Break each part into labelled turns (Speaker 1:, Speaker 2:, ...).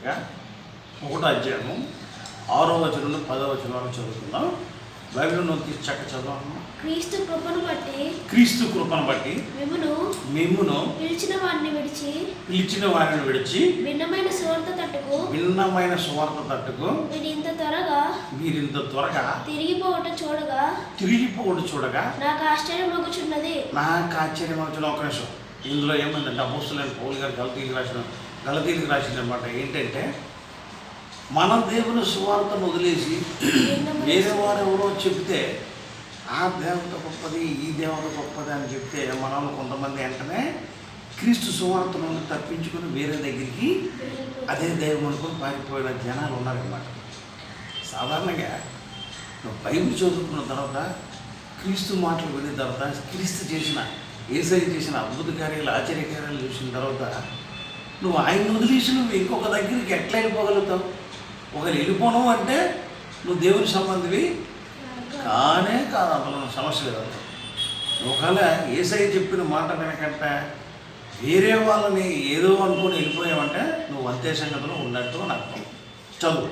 Speaker 1: పత్రిక ఒకటో అధ్యాయము ఆరో వచనం పదో వచనం వరకు చదువుకుందాం. బైబిల్ నువ్వు తీసి చక్క చదవమ్మా.
Speaker 2: క్రీస్తు కృపను బట్టి
Speaker 1: క్రీస్తు కృపను బట్టి
Speaker 2: మిమ్మును
Speaker 1: మిమ్మును
Speaker 2: పిలిచిన వారిని విడిచి
Speaker 1: పిలిచిన వారిని విడిచి
Speaker 2: భిన్నమైన సువార్త తట్టుకు
Speaker 1: భిన్నమైన సువార్త తట్టుకు
Speaker 2: మీరు ఇంత త్వరగా
Speaker 1: మీరింత త్వరగా
Speaker 2: తిరిగిపోవటం చూడగా
Speaker 1: తిరిగిపోవడం చూడగా
Speaker 2: నాకు ఆశ్చర్యం మగుచున్నది.
Speaker 1: నాకు ఆశ్చర్యం వచ్చిన ఒక నిమిషం. ఇందులో ఏమైందంటే అపోస్తులైన పౌలు గారు గలతీలకు రాసిన గలతీలకు రాసిన అనమాట ఏంటంటే మన దేవుని సువార్తను వదిలేసి వేరే వారు ఎవరో చెప్తే ఆ దేవత గొప్పది ఈ దేవత గొప్పది అని చెప్తే మనల్ని కొంతమంది వెంటనే క్రీస్తు సువార్తను తప్పించుకొని వేరే దగ్గరికి అదే దైవం అనుకుని పారిపోయిన జనాలు ఉన్నారన్నమాట. సాధారణంగా నువ్వు బైబిల్ చదువుకున్న తర్వాత క్రీస్తు మాటలు విన్న తర్వాత క్రీస్తు చేసిన ఏసై చేసిన అద్భుత కార్యాలు ఆశ్చర్య కార్యాలు చూసిన తర్వాత నువ్వు ఆయన వదిలేసి నువ్వు ఇంకొక దగ్గరికి ఎట్లా వెళ్ళిపోగలుగుతావు? ఒకరు వెళ్ళిపోను అంటే నువ్వు దేవుని సంబంధివి కానే కాదు అసలు సమస్య లేదు నువ్వు ఒకవేళ ఏసై చెప్పిన మాట వినకంటే వేరే వాళ్ళని ఏదో అనుకుని వెళ్ళిపోయావంటే నువ్వు అంతే సంగతిలో ఉన్నట్టు నాకు చదువు.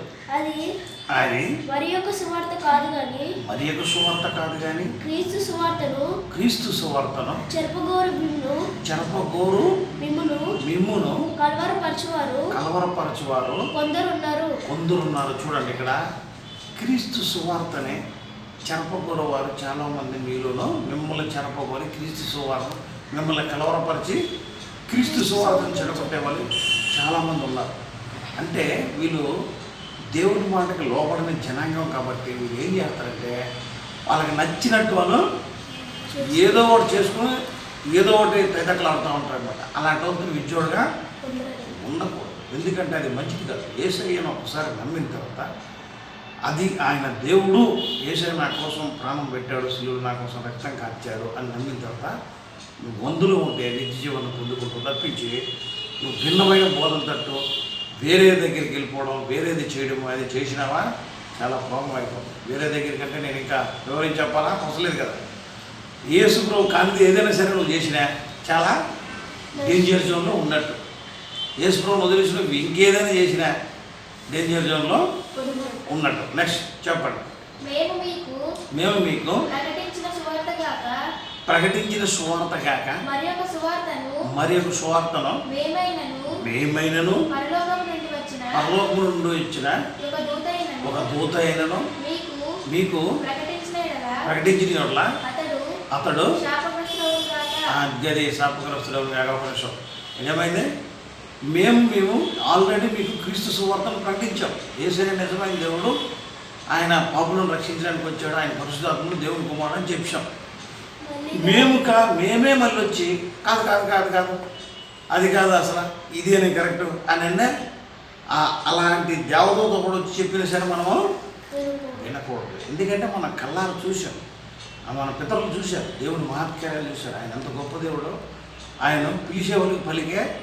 Speaker 2: అది? మరి యొక్క సువార్త కాదు గాని
Speaker 1: మరి యొక్క సువార్త కాదు కానీ
Speaker 2: క్రీస్తు సువార్తను
Speaker 1: క్రీస్తు సువార్తను
Speaker 2: చెరపగోరు మిమ్ను
Speaker 1: చెరపగోరు
Speaker 2: మిమ్మును
Speaker 1: మిమ్మును
Speaker 2: కలవరపరచువారు.
Speaker 1: కలవరపరచువారు.
Speaker 2: కొందరున్నారు.
Speaker 1: కొందరున్నారు. చూడండి ఇక్కడ. క్రీస్తు సువార్తనే చెరపగోరు వారు చాలామంది మీలోనూ మిమ్మల్ని చెరపగోరి క్రీస్తు సువార్త మిమ్మల్ని కలవరపరిచి క్రీస్తు సువార్తను చెడగొట్టే వాళ్ళు చాలామంది ఉన్నారు. అంటే వీళ్ళు దేవుని మాటకి లోపడిన జనాంగం కాబట్టి వీళ్ళు ఏం చేస్తారంటే వాళ్ళకి నచ్చినట్టు వాళ్ళు ఏదో ఒకటి చేసుకుని ఏదో ఒకటి తైతక్కలు ఆడుతూ ఉంటారు అనమాట అలాంటి వాళ్ళకి విద్యోడుగా ఉండకూడదు. ఎందుకంటే అది మంచిది కాదు. ఏసయ్యను ఒకసారి నమ్మిన తర్వాత అది ఆయన దేవుడు ఏసై నా కోసం ప్రాణం పెట్టాడు శిలువులు నా కోసం రక్తం కార్చాడు అని నమ్మిన తర్వాత నువ్వు వందులో ఉంటే నిత్య జీవనం పొందుకుంటూ తప్పించి నువ్వు భిన్నమైన బోధన తట్టు వేరే దగ్గరికి వెళ్ళిపోవడం వేరేది చేయడం అది చేసినావా? చాలా ప్రాబ్లం అయిపోతుంది. వేరే దగ్గరికి అంటే నేను ఇంకా వివరించి చెప్పాలా? అవసరం కదా. యేసు ప్రభు కానిది ఏదైనా సరే నువ్వు చేసినా చాలా డేంజర్ జోన్లో ఉన్నట్టు. యేసు ప్రభు వదిలేసి నువ్వు ఇంకేదైనా చేసినా డేంజర్ జోన్లో ఉన్నట్టు. నెక్స్ట్ చెప్పండి.
Speaker 2: మేము మీకు ప్రకటించిన సువార్త
Speaker 1: కాక
Speaker 2: మరి యొక్క సువార్తను
Speaker 1: మరి ఒక సువార్తను
Speaker 2: మేమైనను
Speaker 1: మేమైనను పరలోకము నుండి ఇచ్చిన
Speaker 2: ఒక
Speaker 1: దూత అయినను
Speaker 2: మీకు ప్రకటించిన యెడల అతడు
Speaker 1: గది శాపగ్రస్తుడు యాగపరశం ఏమైంది? మేము మేము ఆల్రెడీ మీకు క్రీస్తు సువార్తను ప్రకటించాం. ఏసైనా నిజమైన దేవుడు. ఆయన పాపులను రక్షించడానికి వచ్చాడు. ఆయన పరిశుధాత్మను దేవుని కుమారుడు అని చెప్పాం. మేము కా మేమే మళ్ళీ వచ్చి కాదు కాదు కాదు కాదు. అది కాదు అసలు. ఇది అని కరెక్ట్. అని అన్నే అలాంటి దేవదూత కూడా వచ్చి చెప్పిన సరే మనము వినకూడదు. ఎందుకంటే మన కళ్ళారు చూసాం ఆ మన పితరులు చూశారు. దేవుని మహత్కార్యాలు చూశారు. ఆయన ఎంత గొప్ప దేవుడు ఆయన వాళ్ళకి పలికే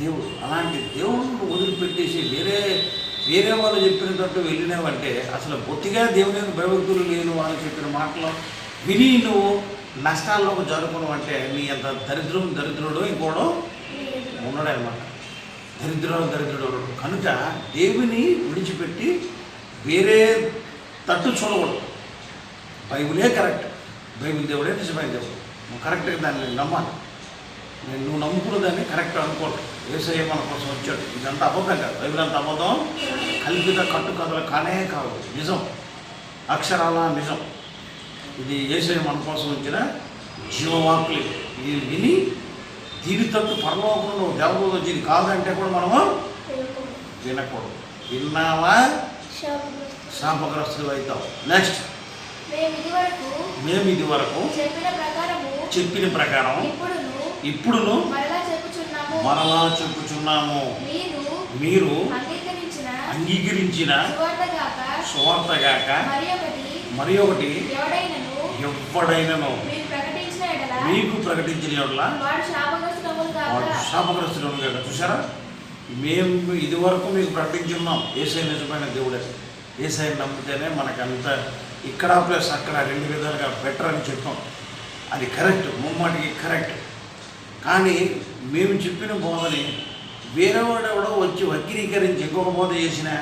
Speaker 1: దేవుడు. అలాంటి దేవుడిని వదిలిపెట్టేసి వేరే వేరే వాళ్ళు చెప్పినట్టు వెళ్ళినావంటే అసలు బొత్తిగా దేవుని భయభక్తులు లేని వాళ్ళు చెప్పిన మాటలు విని నువ్వు నష్టాల్లోకి జరుపుకున్నావు అంటే నీ అంత దరిద్రం దరిద్రుడు ఇంకోడు ఉండడే అనమాట దరిద్రుడు కనుక దేవుని విడిచిపెట్టి వేరే తట్టు చూడకూడదు. బైబిలే కరెక్ట్. బైబిల్ దేవుడే నిజమైన దేవుడు. నువ్వు కరెక్ట్గా దాన్ని నమ్మాలి. నేను నువ్వు నమ్ముకున్న దాన్ని కరెక్ట్ అనుకోవడం ఏసయ్య మన కోసం వచ్చాడు. ఇదంతా అబద్ధం కాదు. బైబిల్ అంత అబద్ధం. కల్పిత కట్టు కథలు కానే కాదు నిజం. అక్షరాల నిజం. ఇది ఏసయ్య మన కోసం వచ్చిన జీవవాకులు ఇది విని దీని తట్టు పరలోకంలో వచ్చి ఇది కాదంటే కూడా మనము వినకూడదు విన్నావా
Speaker 2: శాపగ్రస్తుడు.
Speaker 1: శాపగ్రస్తులు అవుతావు. నెక్స్ట్
Speaker 2: మేము
Speaker 1: ఇది వరకు
Speaker 2: చెప్పిన
Speaker 1: ప్రకారం
Speaker 2: ఇప్పుడును మరలా చెప్పుచున్నాము. మీరు అంగీకరించిన
Speaker 1: అంగీకరించిన
Speaker 2: సువార్త గాక
Speaker 1: సువార్తగాక
Speaker 2: మరి ఒకటి
Speaker 1: మరి ఒకటి
Speaker 2: ఎవడైనను
Speaker 1: ఎవ్వడైనను
Speaker 2: మీరు ప్రకటించిన ఎడల
Speaker 1: మీకు ప్రకటించిన
Speaker 2: గాక
Speaker 1: శాపగ్రస్తుడు కదా చూసారా మేము ఇదివరకు మీకు ప్రకటించున్నాం ఏసై నిజమైన దేవుడే. ఏసై నమ్మితేనే మనకంత ఇక్కడ ప్లస్ అక్కడ రెండు విధాలుగా బెటర్ అని చెప్పాం అది కరెక్ట్ ముమ్మాటికి కరెక్ట్. కానీ మేము చెప్పిన బోధని వేరేవాడు ఎవడో వచ్చి వక్రీకరించి ఇంకొక బోధ చేసినా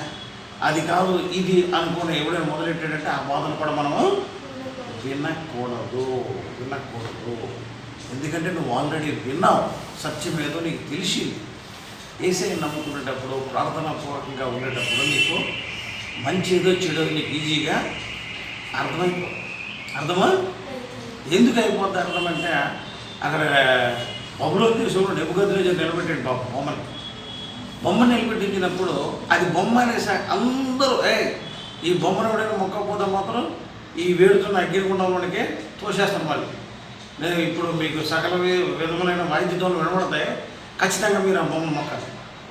Speaker 1: అది కాదు ఇది అనుకుని ఎవడైనా మొదలెట్టాడంటే ఆ బోధన కూడా మనము వినకూడదు వినకూడదు. ఎందుకంటే నువ్వు ఆల్రెడీ విన్నావు సత్యం ఏదో నీకు తెలిసింది. ఏసై నమ్ముకునేటప్పుడు ప్రార్థనాపూర్వకంగా ఉండేటప్పుడు నీకు మంచి ఏదో చెడు నీకు ఈజీగా అర్థమైపో అర్థమా? ఎందుకు అయిపోద్ది అర్థమంటే అక్కడ బొమ్మలో దేశంలో నెప్పుగదిలో నిలబెట్టాడు బాబు బొమ్మని. బొమ్మ నిలబెట్టించినప్పుడు అది బొమ్మ అనేసి అందరూ ఏ ఈ బొమ్మను ఎవడైనా మొక్కపోతే మాత్రం ఈ వేడుతున్న అగ్గిరిగుండంలోనికే తోసేస్తాం మళ్ళీ నేను ఇప్పుడు మీకు సకల విధములైన వాయిద్యంలో వినబడతాయి. ఖచ్చితంగా మీరు ఆ బొమ్మ మొక్కాలి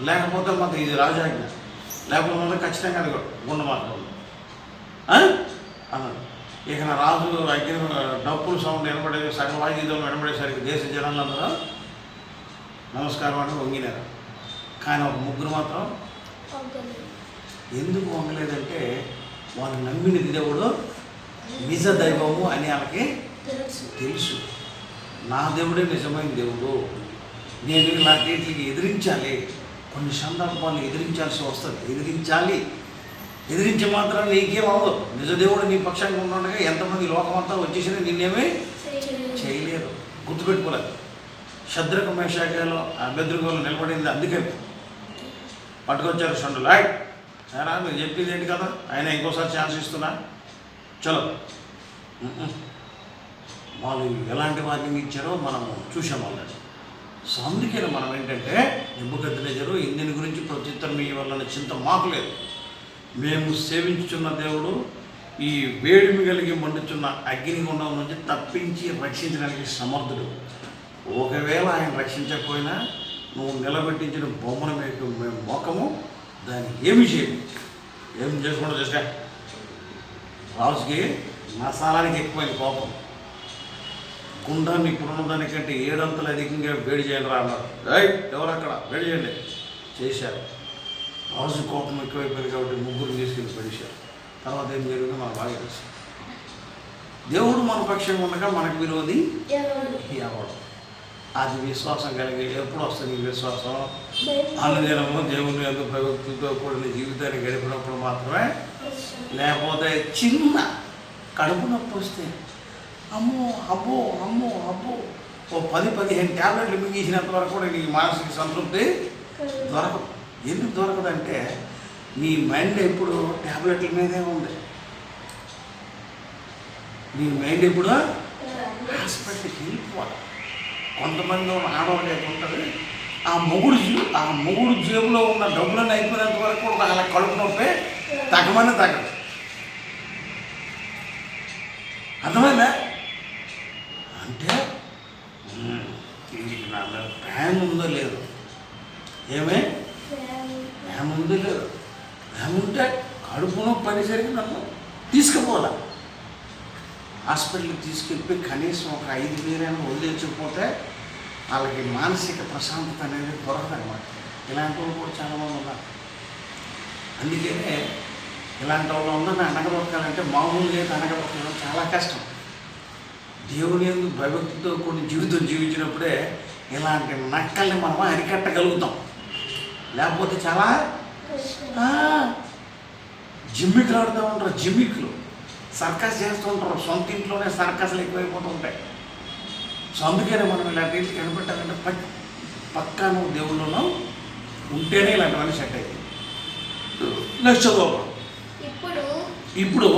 Speaker 1: లేకపోతే మాత్రం ఇది రాజాజ్ఞ. లేకపోతే మాత్రం ఖచ్చితంగా అది గుండ మాత్రం అన్నాడు ఇక నా రాజు అగ్ని డప్పులు సౌండ్ వినబడే సకల వాయిద్యంలో వినబడేసరికి దేశ జనాలందరూ నమస్కారం అని వంగినారు. కానీ ఒక ముగ్గురు మాత్రం ఎందుకు వంగలేదంటే వాళ్ళు నమ్మినది దేవుడు నిజ దైవము అని వాళ్ళకి తెలుసు. నా దేవుడే నిజమైన దేవుడు. నేను ఇలాంటికి ఎదిరించాలి. కొన్ని సందర్భాలు ఎదిరించాల్సి వస్తుంది. ఎదిరించాలి. ఎదిరించే మాత్రం నీకేం అవ్వదు. నిజ దేవుడు నీ పక్షంగా ఉండగా ఎంతమంది లోకమంతా వచ్చేసినా నిన్నేమీ చేయలేరు. గుర్తుపెట్టుకోలేదు శద్రకు మేషాకాయలో బెదురుగోలు నిలబడింది అందుకే. పట్టుకొచ్చారు షండు ఏరా మీరు చెప్పింది ఏంటి కదా? ఆయన ఇంకోసారి ఛాన్స్ ఇస్తున్నా. చలో. వాళ్ళు ఎలాంటి వార్నింగ్ ఇచ్చారో మనం చూసాం వాళ్ళని సో అందుకే మనం ఏంటంటే నిబ్బుగద్దనేజరు ఇందిని గురించి ప్రత్యుత్తరం మీ వలన చింత మాకు లేదు. మేము సేవించుచున్న దేవుడు ఈ వేడిమి కలిగి మండుచున్న అగ్నిగుండం నుంచి తప్పించి రక్షించడానికి సమర్థుడు. ఒకవేళ ఆయన రక్షించకపోయినా నువ్వు నిలబెట్టించిన బొమ్మను మీకు మేము మోకము దాన్ని ఏమి చేయము. ఏం చేసుకుంటూ చేసా రాజుకి మసాలానికి ఎక్కువైంది కోపం. గుండాన్ని ఇప్పుడున్న దానికంటే ఏడంతలు అధికంగా వేడి చేయండి రా అన్నారు. ఎవరు అక్కడ? వేడి చేయండి. చేశారు. రాజు కోపం ఎక్కువైపోయింది కాబట్టి ముగ్గురు తీసుకెళ్ళి పడేశారు. తర్వాత ఏం జరిగిందో మనకు బాగా తెలుసు. దేవుడు మన పక్షంగా ఉండగా మనకు విరోధి ఎవడు? అది విశ్వాసం కలిగి ఎప్పుడు వస్తుంది ఈ విశ్వాసం? అనుదినము దేవుని యొక్క భక్తితో కూడిన జీవితాన్ని గడిపినప్పుడు మాత్రమే లేకపోతే చిన్న కడుపు నొప్పి వస్తే అమ్మో అబ్బో అమ్మో అబ్బో ఓ పది పదిహేను ట్యాబ్లెట్లు మింగేసినంత వరకు కూడా నీకు మానసిక సంతృప్తి దొరకదు. ఎందుకు దొరకదంటే నీ మైండ్ ఎప్పుడు ట్యాబ్లెట్ల మీదే ఉంది. నీ మైండ్ ఎప్పుడు హాస్పిటల్కి వెళ్ళిపోవాలి. కొంతమంది ఉన్న ఆడవాళ్ళు ఉంటుంది ఆ మొగుడు ఆ మొగుడు జేబులో ఉన్న డబ్బులన్నీ అయిపోయినంత వరకు కూడా అలా కడుపు నొప్పి తగ్గమన్నా తగ్గదు. అర్థమైందా? అంటే "ఉమ్, దీనికి ప్రేమ ఉందో లేదు. ఏమే? ప్రేమ ఉందో లేదు. ప్రేమ ఉంటే కడుపును నొప్పి నన్ను తీసుకుపోదా? హాస్పిటల్కి తీసుకెళ్ళి కనీసం ఒక ఐదు వేలైనా వదిలించకపోతే వాళ్ళకి మానసిక ప్రశాంతత అనేది దొరకదనమాట ఇలాంటి వాళ్ళు కూడా చాలామంది ఉన్నారు. అందుకనే ఇలాంటి వాళ్ళు అందరిని అనగదొక్కాలంటే మామూలుగా అయితే అనగదొక్కడం చాలా కష్టం. దేవుని ఎందుకు భయభక్తితో కొన్ని జీవితం జీవించినప్పుడే ఇలాంటి నక్కల్ని మనం అరికట్టగలుగుతాం. లేకపోతే చాలా జిమ్మికులు ఆడుతూ ఉంటారు జిమ్మికులు. సర్కస్ చేస్తూ ఉంటారు సొంత ఇంట్లోనే సర్కస్లు ఎక్కువైపోతూ ఉంటాయి. సో అందుకనే మనం ఇలాంటి ఇంటికి కనిపెట్టాలంటే ప పక్కా దేవుళ్ళలో ఉంటేనే ఇలాంటివన్నీ సెట్ అయ్యింది నెక్స్ట్ చదువు.
Speaker 2: ఇప్పుడు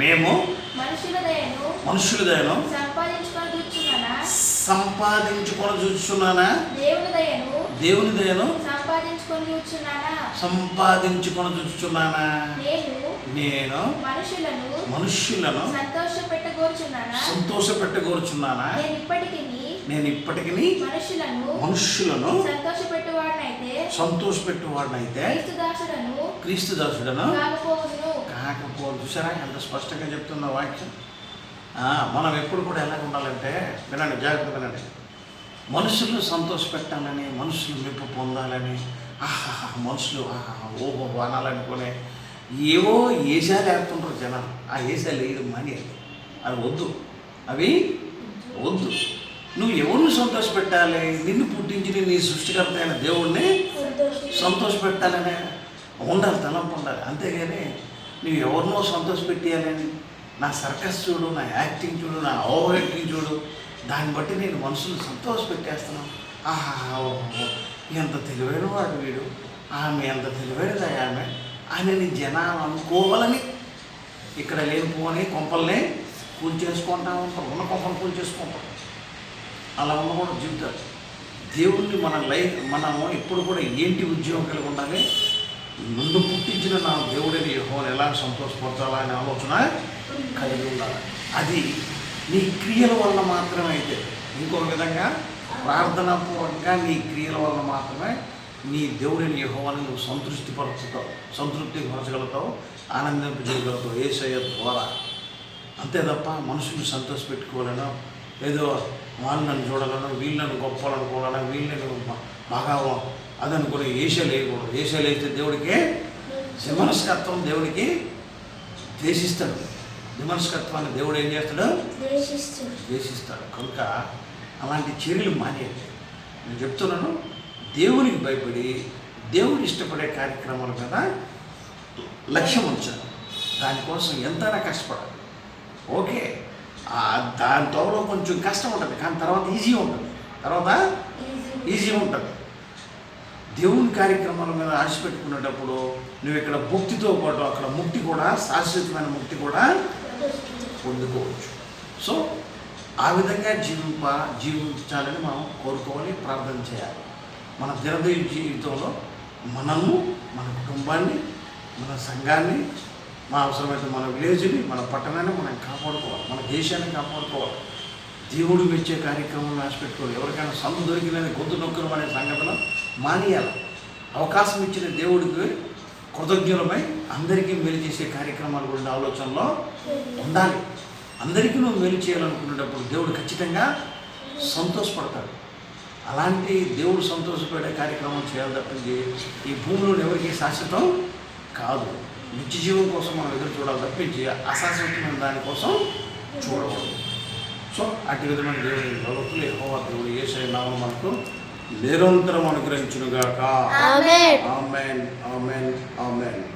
Speaker 1: మేము
Speaker 2: మనుషుల దయను సంపాదించుకొని
Speaker 1: చూస్తున్నానా
Speaker 2: దేవుని దయను
Speaker 1: దేవుని దయను
Speaker 2: సంపాదించుకొని
Speaker 1: చూస్తున్నానా
Speaker 2: నేను మనుషులను సంతోష పెట్టగోర్చున్నానా ఇప్పటికి
Speaker 1: నేను ఇప్పటికి
Speaker 2: మనుషులను సంతోష పెట్టువాడినైతే
Speaker 1: సంతోషపెట్టువాడినైతే
Speaker 2: క్రీస్తు దాసుడను
Speaker 1: కాకపోతే చూసారా? ఎంత స్పష్టంగా చెప్తున్న వాక్యం. మనం ఎప్పుడు కూడా ఎలా ఉండాలంటే వినండి జాగ్రత్త వినండి. మనుషులు సంతోష పెట్టాలని మనుషులు మెప్పు పొందాలని ఆహా మనుషులు ఆహా ఓహో అనాలనుకునే ఏవో ఏషాలు వేస్తుంటారు జనాలు. ఆ ఏషాలు వేయడం మనీ అది అవి వద్దు. అవి వద్దు. నువ్వు ఎవరిని సంతోష పెట్టాలి నిన్ను పుట్టించిన నీ సృష్టికర్త అయిన దేవుడిని సంతోష పెట్టాలనే ఉండాలి తలంపు ఉండాలి. అంతేగాని నువ్వు ఎవరినో సంతోష పెట్టేయాలని నా సర్కస్ చూడు నా యాక్టింగ్ చూడు నా ఓవర్ యాక్టింగ్ చూడు దాన్ని బట్టి నేను మనుషులు సంతోష పెట్టేస్తున్నాను ఆహా ఎంత తెలివైన వాడు వీడు. ఆమె ఎంత తెలివైనది ఆమె. అని జనాలు అనుకోవాలని ఇక్కడ లేనిపోని కొంపల్ని పూజ చేసుకుంటా ఉంటాం ఉన్న కొంపలు పూజ చేసుకుంటాం అలా ఉండకూడదు జీవితాలు. దేవుణ్ణి మన లైఫ్ మనము ఎప్పుడు కూడా ఏంటి ఉద్యోగం కలిగి ఉండాలి? ముందు పుట్టించిన నా దేవుడిని యెహోవాను ఎలా సంతోషపరచాలా అనే ఆలోచన కలిగి ఉండాలి. అది నీ క్రియల వల్ల మాత్రమే అయితే ఇంకో విధంగా ప్రార్థనాపూర్వకంగా నీ క్రియల వల్ల మాత్రమే నీ దేవుడిని యెహోవాని నువ్వు సంతృప్తి పరచుతావు సంతృప్తి పరచగలుగుతావు ఆనందింపజేయగలుగుతావు. ఏసయ్య ద్వారా అంతే తప్ప మనుషులు సంతోష పెట్టుకోవాలనో ఏదో వాళ్ళు నన్ను చూడాలనో వీళ్ళని గొప్పలనుకోవాలనో వీళ్ళని బాగా అదనుకుని ఏషలు వేయకూడదు ఏషలు వేస్తే దేవుడికి విమనస్కత్వం దేవుడికి ద్వేషిస్తాడు. విమనస్కత్వాన్ని దేవుడు ఏం చేస్తాడు? ద్వేషిస్తాడు. కనుక అలాంటి చర్యలు మానేయండి. నేను చెప్తున్నాను దేవునికి భయపడి దేవుడు ఇష్టపడే కార్యక్రమాల మీద లక్ష్యం ఉంచాలి. దానికోసం ఎంతైనా కష్టపడాలి. ఓకే. దాని తోలో కొంచెం కష్టం ఉంటుంది కానీ తర్వాత ఈజీ ఉంటుంది. తర్వాత ఈజీ ఉంటుంది. దేవుని కార్యక్రమాల మీద ఆశ పెట్టుకునేటప్పుడు నువ్వు ఇక్కడ భక్తితో పాటు అక్కడ ముక్తి కూడా శాశ్వతమైన ముక్తి కూడా పొందుకోవచ్చు. సో ఆ విధంగా జీవింప జీవించాలని మనం కోరుకోవాలి ప్రార్థన చేయాలి. మన దినదయ జీవితంలో మనము మన కుటుంబాన్ని మన సంఘాన్ని మా అవసరమైతే మన విలేజ్ని మన పట్టణాన్ని మనం కాపాడుకోవాలి. మన దేశాన్ని కాపాడుకోవాలి. దేవుడు మెచ్చే కార్యక్రమం ఆశపెట్టుకోవాలి. ఎవరికైనా సందు దొరికినది గొంతు నొక్కడం అనే సంఘటన మానేయాలి. అవకాశం ఇచ్చిన దేవుడికి కృతజ్ఞులమై అందరికీ మేలు చేసే కార్యక్రమాలు ఉండే ఆలోచనలో ఉండాలి. అందరికీ నువ్వు మేలు చేయాలనుకునేటప్పుడు దేవుడు ఖచ్చితంగా సంతోషపడతాడు. అలాంటి దేవుడు సంతోషపడే కార్యక్రమం చేయాలి తప్పింది ఈ భూమిలో ఎవరికి శాశ్వతం కాదు. నిత్య జీవం కోసం మనం ఎదురు చూడాలి తప్పించి అశాశ్వతమైన దానికోసం చూడకూడదు. సో అటు విధమైన దేవుడి భగవతులు ఎక్కువ దేవుడు ఏ నామం మనకు నిరంతరం అనుగ్రహించునుగాక.
Speaker 3: ఆమేన్.
Speaker 1: Amen amen amen.